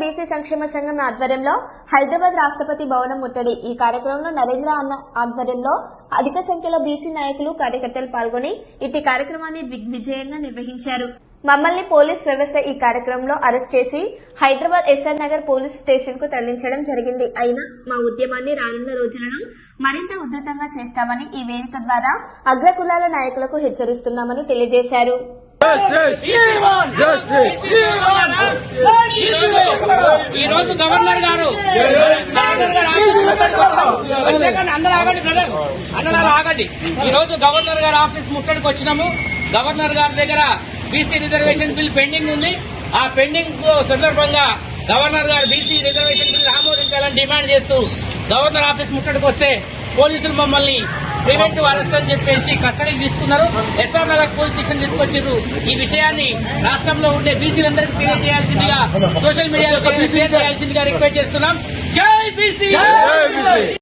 BC సంక్షేమ సంఘం ఆధ్వర్యంలో హైదరాబాద్ రాష్ట్రపతి భవనం ముట్టడి. ఈ కార్యక్రమంలో నరేంద్ర అన్న ఆధ్వర్యంలో అధిక సంఖ్యలో బీసీ నాయకులు కార్యకర్తలు పాల్గొని ఇటు కార్యక్రమాన్ని దిగ్విజయంగా నిర్వహించారు. మమ్మల్ని పోలీస్ వ్యవస్థ ఈ కార్యక్రమంలో అరెస్ట్ చేసి హైదరాబాద్ ఎస్ఆర్ నగర్ పోలీస్ స్టేషన్కు తరలించడం జరిగింది. అయినా మా ఉద్యమాన్ని రానున్న రోజులలో మరింత ఉధృతంగా చేస్తామని ఈ వేదిక ద్వారా అగ్రకులాల నాయకులకు హెచ్చరిస్తున్నామని తెలియజేశారు. ఈ రోజు గవర్నర్ గారు ఆఫీస్ అందరూ ఆగండి బ్రదర్ అందరూ ఆగండి ఈ రోజు గవర్నర్ గారు ఆఫీస్ ముట్టడికి వచ్చినాము. గవర్నర్ గారి దగ్గర బీసీ రిజర్వేషన్ బిల్ పెండింగ్ ఉంది. ఆ పెండింగ్ సందర్భంగా గవర్నర్ గారు బీసీ రిజర్వేషన్ బిల్ ఆమోదించాలని డిమాండ్ చేస్తూ గవర్నర్ ఆఫీస్ ముట్టడికి వస్తే పోలీసులు మమ్మల్ని ప్రివెంటివ్ అరెస్ట్ అని చెప్పేసి కస్టడీకి తీసుకున్నారు. ఎస్ఆర్ నగర్ పోలీస్ స్టేషన్ తీసుకొచ్చారు. ఈ విషయాన్ని రాష్ట్రంలో ఉండే బీసీలందరికీ తెలియజేయాల్సిందిగా సోషల్ మీడియాలో రిక్వెస్ట్ చేస్తున్నాం. జై బీసీ!